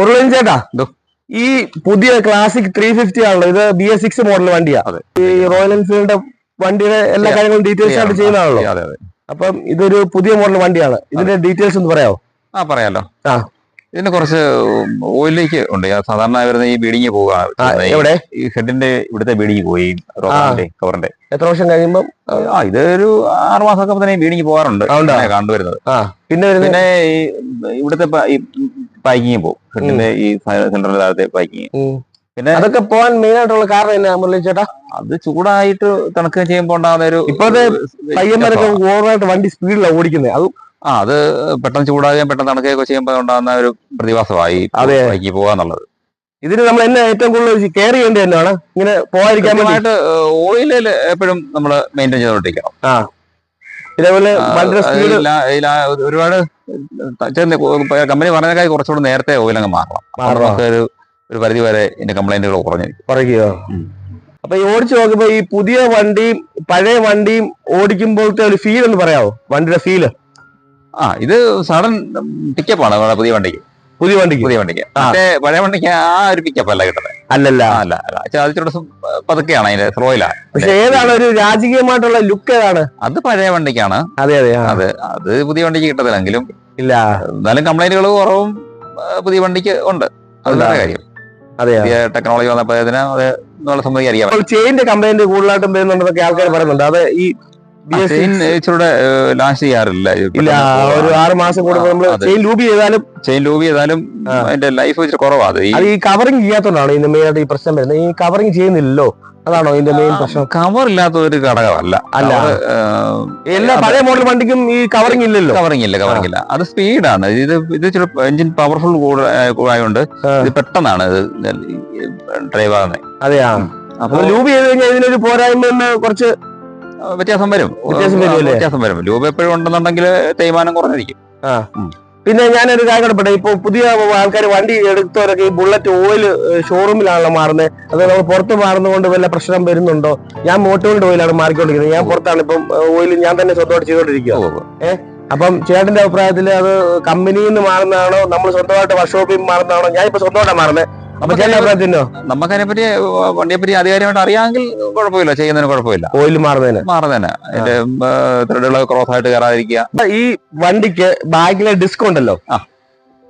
മുരളീൻ ചേട്ടാ? ഈ പുതിയ ക്ലാസിക് ത്രീ ഫിഫ്റ്റി ആണല്ലോ ഇത് ബി എസ് സിക്സ് മോഡൽ വണ്ടിയാ. ഈ റോയൽ എൻഫീൽഡ് വണ്ടിയുടെ എല്ലാ കാര്യങ്ങളും ഡീറ്റെയിൽസ് ആയിട്ട് ചെയ്യുന്നതാണല്ലോ. അതെ അതെ. അപ്പം ഇതൊരു പുതിയ മോഡൽ വണ്ടിയാണ്. ഇതിന്റെ ഡീറ്റെയിൽസ് ഒന്ന് പറയാമോ ആ പറയാലോ. ആ. ഇതിന് കുറച്ച് ഓയിലേക്ക് ഉണ്ട്. സാധാരണ വരുന്ന ഈ ബീഡിങ് പോവുക എവിടെ? ഈ ഹെഡിന്റെ ഇവിടുത്തെ ബീഡിങ് പോയി കവറിന്റെ എത്ര വർഷം കഴിയുമ്പോൾ ആ ഇതൊരു ആറ് മാസമൊക്കെ തന്നെ ബീഡിങ് പോകാറുണ്ട്? കണ്ടുവരുന്നത്. പിന്നെ പിന്നെ ഈ ഇവിടുത്തെ പാക്കിങ് പോകും ഫ്രണ്ടിന്റെ ഈ സെൻട്രൽ താഴത്തെ പാക്കിങ്. പിന്നെ അതൊക്കെ പോകാൻ മെയിൻ ആയിട്ടുള്ള കാരണം എന്നാ മുരളി ചേട്ടാ? അത് ചൂടായിട്ട് തണുക്കുകയും ചെയ്യുമ്പോൾ ഉണ്ടാകുന്ന ഒരു ഇപ്പോഴത്തെ പയ്യന്മാരൊക്കെ ഓവറായിട്ട് വണ്ടി സ്പീഡിലാണ് ഓടിക്കുന്നത് അത് ആ അത് പെട്ടെന്ന് ചൂടാകുകയും പെട്ടെന്ന് തണുക്കുകയൊക്കെ ചെയ്യുമ്പോൾ ഉണ്ടാകുന്ന ഒരു പ്രതിഭാസമായി. ബൈക്കിൽ പോകാന്നുള്ളത് ഇതിന് നമ്മൾ എന്നെ ഏറ്റവും കൂടുതൽ കെയർ ചെയ്യേണ്ടി തന്നെയാണ് ഇങ്ങനെ കൃത്യമായിട്ട് ഓയിലിൽ എപ്പോഴും നമ്മൾ മെയിന്റെയിൻ ചെയ്തോണ്ടിരിക്കണം. ആ. ഇതേപോലെ ഒരുപാട് കമ്പനി പറഞ്ഞേക്കാൾ കുറച്ചുകൂടി നേരത്തെ ഓയിൽ അങ്ങ് മാറണം. നമുക്ക് ഒരു ഒരു പരിധി വരെ ഇതിന്റെ കംപ്ലൈന്റുകൾ കുറഞ്ഞിരിക്കും. ഉം. അപ്പൊ ഈ ഓടിച്ചു നോക്കുമ്പോ ഈ പുതിയ വണ്ടിയും പഴയ വണ്ടിയും ഓടിക്കുമ്പോഴത്തെ ഒരു ഫീൽ എന്ന് പറയാവോ? വണ്ടിയുടെ ഫീൽ ആ ഇത് സഡൻ ടിക്കപ്പാണ് പുതിയ വണ്ടിക്ക്. പുതിയ വണ്ടിക്ക്? പുതിയ വണ്ടിക്ക്. അതെ മറ്റേ പഴയ വണ്ടിക്ക് ആ ഒരു പിക്കപ്പ് അല്ല കിട്ടുന്നത്. അല്ലല്ല. അല്ല ഇച്ചിരി പതുക്കെയാണ് അതിന്റെ സ്ലോയിലാണ് പക്ഷെ ഏതാണ് ഒരു രാജകീയമായിട്ടുള്ള ലുക്ക് ഏതാണ്? അത് പഴയ വണ്ടിക്കാണ്. അതെ അതെ. അത് അത് പുതിയ വണ്ടിക്ക് കിട്ടത്തില്ലെങ്കിലും ഇല്ല. എന്നാലും കംപ്ലൈന്റുകൾ കുറവും പുതിയ വണ്ടിക്ക് ഉണ്ട്. അത് നല്ല കാര്യം. അതെ ടെക്നോളജി വന്നപ്പോൾ അതിന് അത് നമ്മളെ സംബന്ധിച്ച് അറിയാം ചെയിന്റെ കംപ്ലൈന്റ് കൂടുതലായിട്ടും വരുന്നുണ്ടെന്നൊക്കെ ആൾക്കാർ പറയുന്നുണ്ട്. അത് ഈ ചെയിൻ ഇച്ചിരൂടെ ലാസ്റ്റ് ചെയ്യാറില്ല. ഇല്ല ഒരു ആറ് മാസം കൂടുമ്പോൾ നമ്മൾ ചെയിൻ ലൂബ് ചെയ്താലും ചെയിൻ ലൂബ് ചെയ്താലും അതിന്റെ ലൈഫ് ഇച്ചിരി കുറവാണ് അത് ഈ അത് ഈ കവറിങ് ചെയ്യാത്തോണ്ടാണ് ഇതിന്റെ മെയിൻ ആയിട്ട് ഈ പ്രശ്നം വരുന്നത്? ഈ കവറിങ് ചെയ്യുന്നില്ലല്ലോ? അതാണോ ഇതിന്റെ മെയിൻ പ്രശ്നം? കവർ ഇല്ലാത്ത ഒരു ഘടകമല്ല. അല്ല. എല്ലാ പഴയ മോഡൽ വണ്ടിക്കും ഈ കവറിങ് ഇല്ലല്ലോ? കവറിംഗ് ഇല്ല കവറിംഗ് ഇല്ല. അത് സ്പീഡാണ് ഇത് ഇത് ചില എഞ്ചിൻ പവർഫുൾ ആയതുകൊണ്ട് ഇത് പെട്ടെന്നാണ് ഇത് ഡ്രൈവ് ആകുന്നത് അതെയാ. അപ്പൊ ലൂബ് ചെയ്ത് കഴിഞ്ഞാൽ ഇതിനൊരു പോരായ്മ കുറച്ച് വ്യത്യാസം വരും. വ്യത്യാസം വരും വ്യത്യാസം വരും. രൂപ എപ്പോഴും ഉണ്ടെന്നുണ്ടെങ്കിൽ തേയ്മാനം കുറഞ്ഞിരിക്കും. പിന്നെ ഞാനൊരു കാര്യം കണ്ടപ്പെട്ടെ ഇപ്പൊ പുതിയ ആൾക്കാർ വണ്ടി എടുത്തവരൊക്കെ ഈ ബുള്ളറ്റ് ഓയിൽ ഷോറൂമിലാണല്ലോ മാറുന്നത്. അത് നമ്മൾ പുറത്ത് മാറുന്നതുകൊണ്ട് വല്ല പ്രശ്നം വരുന്നുണ്ടോ? ഞാൻ മോട്ടോറിന്റെ ഓയിലാണ് മാറിക്കൊണ്ടിരിക്കുന്നത്. ഞാൻ പുറത്താണ്. ഇപ്പം ഓയിൽ ഞാൻ തന്നെ സ്വന്തമായിട്ട് ചെയ്തോണ്ടിരിക്കുക ഏഹ് അപ്പം ചേട്ടന്റെ അഭിപ്രായത്തിൽ അത് കമ്പനിയിൽ നിന്ന് മാറുന്നതാണോ? നമ്മൾ സ്വന്തമായിട്ട് വർക്ക്ഷോപ്പിൽ മാറുന്നതാണോ? ഞാൻ ഇപ്പൊ സ്വന്തമായിട്ടാണ് മാറുന്നത്. അപ്പൊ പറ്റി വണ്ടിയെ പറ്റി അധികാരമായിട്ട് അറിയാമെങ്കിൽ കുഴപ്പമില്ല ചെയ്യുന്നതിന് കുഴപ്പമില്ല. ഓയിൽ മാറുന്നതിന്. മാറുന്നതിന്. അതിന്റെ ത്രെഡുകൾ ക്രോസ് ആയിട്ട് കയറാതിരിക്കുക ഈ വണ്ടിക്ക് ബാക്കിലെ ഡിസ്ക് ഉണ്ടല്ലോ.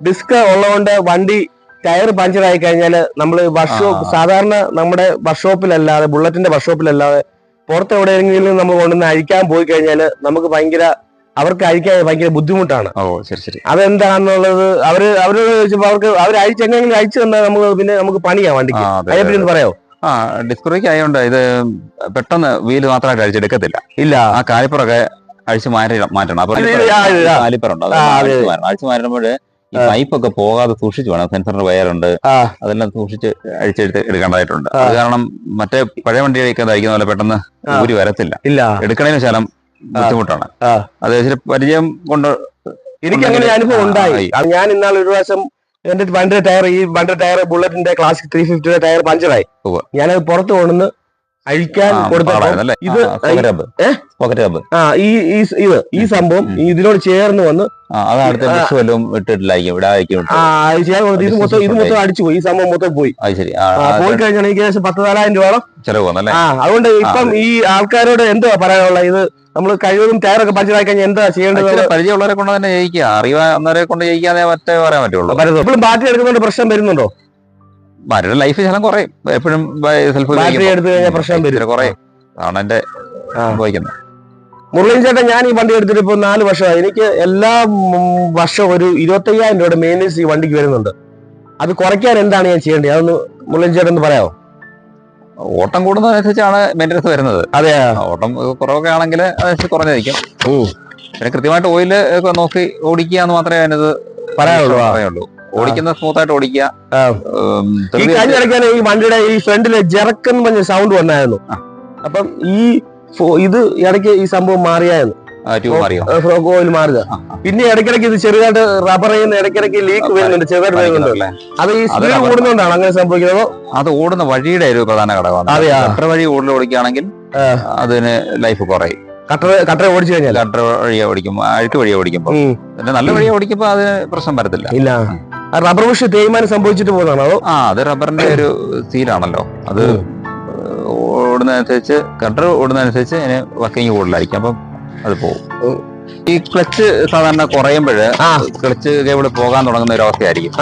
ഡിസ്ക് ഉള്ളതുകൊണ്ട് വണ്ടി ടയർ പഞ്ചർ ആയി കഴിഞ്ഞാൽ നമ്മൾ വർക്ക്ഷോപ്പ് സാധാരണ നമ്മുടെ വർക്ക്ഷോപ്പിലല്ലാതെ ബുള്ളറ്റിന്റെ വർക്ക്ഷോപ്പിലല്ലാതെ പുറത്ത് എവിടെയെങ്കിലും നമ്മൾ കൊണ്ടുവന്ന് അഴിക്കാൻ പോയി കഴിഞ്ഞാൽ നമുക്ക് ഭയങ്കര അവർക്ക് അഴിക്കാൻ ഭയങ്കര ബുദ്ധിമുട്ടാണ്. ഓ ശരി ശരി. അതെന്താണെന്നുള്ളത് അവർ അവരോട് ചോദിച്ചപ്പോ അവർക്ക് അവർ അഴിച്ചെങ്ങനെങ്കിലും അഴിച്ചു തന്നാൽ നമുക്ക് പിന്നെ നമുക്ക് പണിയാ വണ്ടിക്ക്. അതിനെപ്പറ്റി ഒന്ന് പറയാമോ ആ ഡിസ്ക് ആയതുകൊണ്ട് ഇത് പെട്ടെന്ന് വീൽ മാത്രമായിട്ട് അഴിച്ചെടുക്കത്തില്ല ഇല്ല. ആ കാലിപ്പറൊക്കെ അഴിച്ച് മാറ്റി മാറ്റണം. അപ്പൊ. കാലിപ്പറുണ്ട് അഴിച്ച് മാറ്റുമ്പോൾ ഈ പൈപ്പൊക്കെ പോകാതെ സൂക്ഷിച്ചു വേണം. സെൻസറിന്റെ വയറുണ്ട്. അതെല്ലാം സൂക്ഷിച്ച് അഴിച്ചെടുത്ത് എടുക്കേണ്ടതായിട്ടുണ്ട്. അത് കാരണം മറ്റേ പഴയ വണ്ടിയൊക്കെ ധരിക്കുന്ന പോലെ പെട്ടെന്ന്. ഊരി വരത്തില്ല. ഇല്ല. എടുക്കണതിന് ശേഷം ബുദ്ധിമുട്ടാണ്. അത് പരിചയം കൊണ്ട് എനിക്ക് അങ്ങനെ അനുഭവം ഉണ്ടായി ഞാൻ ഇന്നാൾ ഒരു പ്രാവശ്യം എന്റെ വണ്ടിയുടെ ടയർ ഈ വണ്ടിയുടെ ടയർ ബുള്ളറ്റിന്റെ ക്ലാസിക് ത്രീ ഫിഫ്റ്റിയുടെ ടയർ പഞ്ചറായി. ഞാനത് പുറത്ത് കൊണ്ടുവന്ന് അഴിക്കാൻ കൊടുത്തത് ഇത് ആ ഈ ഇത് ഈ സംഭവം ഇതിനോട് ചേർന്ന് വന്ന് ഇത് മൊത്തം ഇത് മൊത്തം അടിച്ചു പോയി ഈ സംഭവം മൊത്തം പോയി. പോയി കഴിഞ്ഞാൽ എനിക്ക് ഏകദേശം പത്ത് നാലായിരം രൂപ ചെലവ് ആ അതുകൊണ്ട് ഇപ്പം ഈ ആൾക്കാരോട് എന്തുവാ പറയാനുള്ള ഇത് നമ്മൾ കഴിവതും ടയറൊക്കെ പഞ്ചറായി കഴിഞ്ഞാൽ എന്താ ചെയ്യേണ്ടത്? പരിചയമുള്ളവരെ കൊണ്ട് തന്നെ ജയിക്കുക. അറിയാവുന്നവരെ കൊണ്ട് ജയിക്കാതെ മറ്റേ പറയാൻ പറ്റുള്ളൂ. എപ്പോഴും പാർട്ടി എടുക്കുന്നതുകൊണ്ട് പ്രശ്നം വരുന്നുണ്ടോ? അവരുടെ ലൈഫ് ശകലം കുറയും. എപ്പോഴും ബാറ്ററി എടുത്തു കഴിഞ്ഞാൽ പ്രശ്നം വരും. കുറയും. അതാണ് എന്റെ. സംഭവിക്കുന്നത് മുരളീൻ ചേട്ടൻ ഞാൻ ഈ വണ്ടി എടുത്തിട്ട് ഇപ്പൊ നാല് വർഷമായി. എനിക്ക് എല്ലാ വർഷവും ഒരു ഇരുപത്തയ്യായിരം രൂപയുടെ മെയിന്റെസ് ഈ വണ്ടിക്ക് വരുന്നുണ്ട്. അത് കുറയ്ക്കാൻ എന്താണ് ഞാൻ ചെയ്യേണ്ടത്? അതൊന്ന് മുരളീൻ ചേട്ടൻ ഒന്ന് പറയാമോ ഓട്ടം കൂടുന്നതനുസരിച്ചാണ് മെയിന്റെ വരുന്നത്. അതെ ഓട്ടം കുറവൊക്കെ ആണെങ്കിൽ അതനുസരിച്ച് കുറഞ്ഞിരിക്കും. പിന്നെ കൃത്യമായിട്ട് ഓയിൽ നോക്കി ഓടിക്കുക എന്ന് മാത്രമേ അതിനത് പറയാനുള്ളൂ പറയുള്ളൂ ഓടിക്കുന്ന സ്മൂത്ത് ആയിട്ട് ഓടിക്കുക. ഈ ധൃതി- കഴിഞ്ഞ ഇടയ്ക്കാണ് ഈ വണ്ടിയുടെ ഈ ഫ്രണ്ടിലെ ജെറക്കെന്ന് പറഞ്ഞ സൗണ്ട് വന്നായിരുന്നു. അപ്പം ഈ ഇത് ഇടയ്ക്ക് ഈ സംഭവം മാറിയായിരുന്നു. ഓയിൽ മാറുക പിന്നെ ഇടയ്ക്കിടയ്ക്ക് ഇത് ചെറുതായിട്ട് റബ്ബർ ചെയ്യുന്ന ഇടയ്ക്കിടയ്ക്ക് ലീക്ക് വരുന്നുണ്ട് ചെറുതായിട്ട് വരുന്നുണ്ട്. അത് ഈ സ്പീഡ് കൂടുന്നതുകൊണ്ടാണ് അങ്ങനെ സംഭവിക്കുന്നത്. അത് ഓടുന്ന വഴിയുടെ ഒരു പ്രധാന ഘടകമാണ്? കട്ടർ വഴി ഓടിൽ ഓടിക്കുകയാണെങ്കിൽ. അതിന് ലൈഫ് കുറയും. കട്ടർ കട്ടർ ഓടിച്ചു കഴിഞ്ഞാൽ കട്ടർ വഴിയെ ഓടിക്കും അഴുക്ക് വഴിയെ ഓടിക്കുമ്പോൾ നല്ല വഴിയെ ഓടിക്കുമ്പോൾ അതിന് പ്രശ്നം വരത്തില്ല. ഇല്ല. റബ്ബർ ബുഷ് തേയ്മാനം സംഭവിച്ചിട്ട് പോകുന്നതാണോ അതോ? ആ അത് റബ്ബറിന്റെ ഒരു സീലാണല്ലോ അത്. ഓടുന്നതനുസരിച്ച് കട്ടർ ഓടുന്നതനുസരിച്ച് അതിന് വർക്കിംഗ് കൂടുതലായിരിക്കും അപ്പം അത് പോകും. ഈ ക്ലച്ച് സാധാരണ കുറയുമ്പോഴ് ആ. ക്ലച്ച് കേബിൾ പോകാൻ തുടങ്ങുന്ന ഒരു അവസ്ഥയായിരിക്കും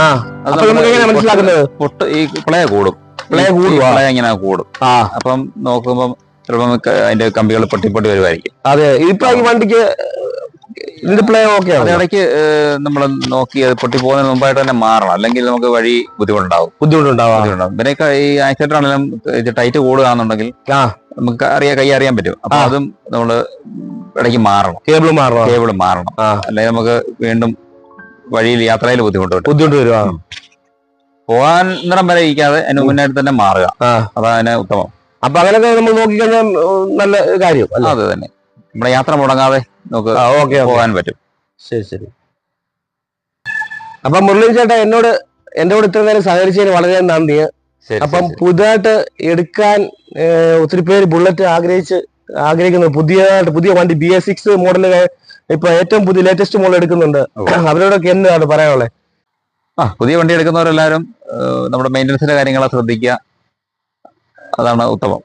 മനസ്സിലാക്കുന്നത്? പൊട്ട് ഈ പ്ലേ കൂടും. പ്ലേ ഈ പ്ലേ ഇങ്ങനെ കൂടും. ആ. അപ്പം നോക്കുമ്പം ചിലപ്പം അതിന്റെ കമ്പികൾ പൊട്ടി പൊട്ടി വരുമായിരിക്കും അതെ. ഇപ്പൊ ഈ വണ്ടിക്ക് പ്ലേ ഓക്കെ അത് ആണ് ഇടയ്ക്ക് നമ്മൾ നോക്കി അത് പൊട്ടി പോകുന്നതിന് മുമ്പായിട്ട് തന്നെ മാറണം. അല്ലെങ്കിൽ നമുക്ക് വഴി ബുദ്ധിമുട്ടുണ്ടാവും. ബുദ്ധിമുട്ടുണ്ടാവാ. പിന്നെ ഈ ആക്സിഡന്റ് ആണെങ്കിലും ഇത് ടൈറ്റ് കൂടുകയാണെന്നുണ്ടെങ്കിൽ നമുക്ക് അറിയാൻ കൈ അറിയാൻ പറ്റും. അപ്പൊ. അതും നമ്മൾ ഇടയ്ക്ക് മാറണം. കേബിൾ മാറണം. കേബിൾ മാറണം. അല്ലെങ്കിൽ നമുക്ക് വീണ്ടും വഴിയിൽ യാത്രയിൽ ബുദ്ധിമുട്ട് ബുദ്ധിമുട്ട് വരുവാ പോകാൻ നിറം വരെ ഇരിക്കാതെ അതിന് മുന്നായിട്ട് തന്നെ മാറുക. അതാണ് ഉത്തമം. അപ്പൊ അങ്ങനെയൊക്കെ നമ്മൾ നോക്കിക്കഴിഞ്ഞാൽ നല്ല കാര്യം അല്ലേ? അത് തന്നെ. നമ്മുടെ യാത്ര മുടങ്ങാതെ നമുക്ക് പോകാൻ പറ്റും. ശരി ശരി. അപ്പൊ മുരളീൻ ചേട്ടാ എന്നോട് എന്റെ കൂടെ ഇത്ര നേരം സഹകരിച്ചതിന് വളരെ നന്ദി. അപ്പം. പുതുതായിട്ട് എടുക്കാൻ ഒത്തിരി പേര് ബുള്ളറ്റ് ആഗ്രഹിച്ച് ആഗ്രഹിക്കുന്നത് പുതിയതായിട്ട് പുതിയ വണ്ടി ബി എസ് സിക്സ് മോഡൽ ഇപ്പൊ ഏറ്റവും പുതിയ ലേറ്റസ്റ്റ് മോഡൽ എടുക്കുന്നുണ്ട്. അവരോടൊക്കെ എന്താണ് പറയാനുള്ളത് ആ പുതിയ വണ്ടി എടുക്കുന്നവരെല്ലാവരും നമ്മുടെ മെയിന്റനൻസിന്റെ കാര്യങ്ങളെ ശ്രദ്ധിക്കുക. അതാണ് ഉത്തമം.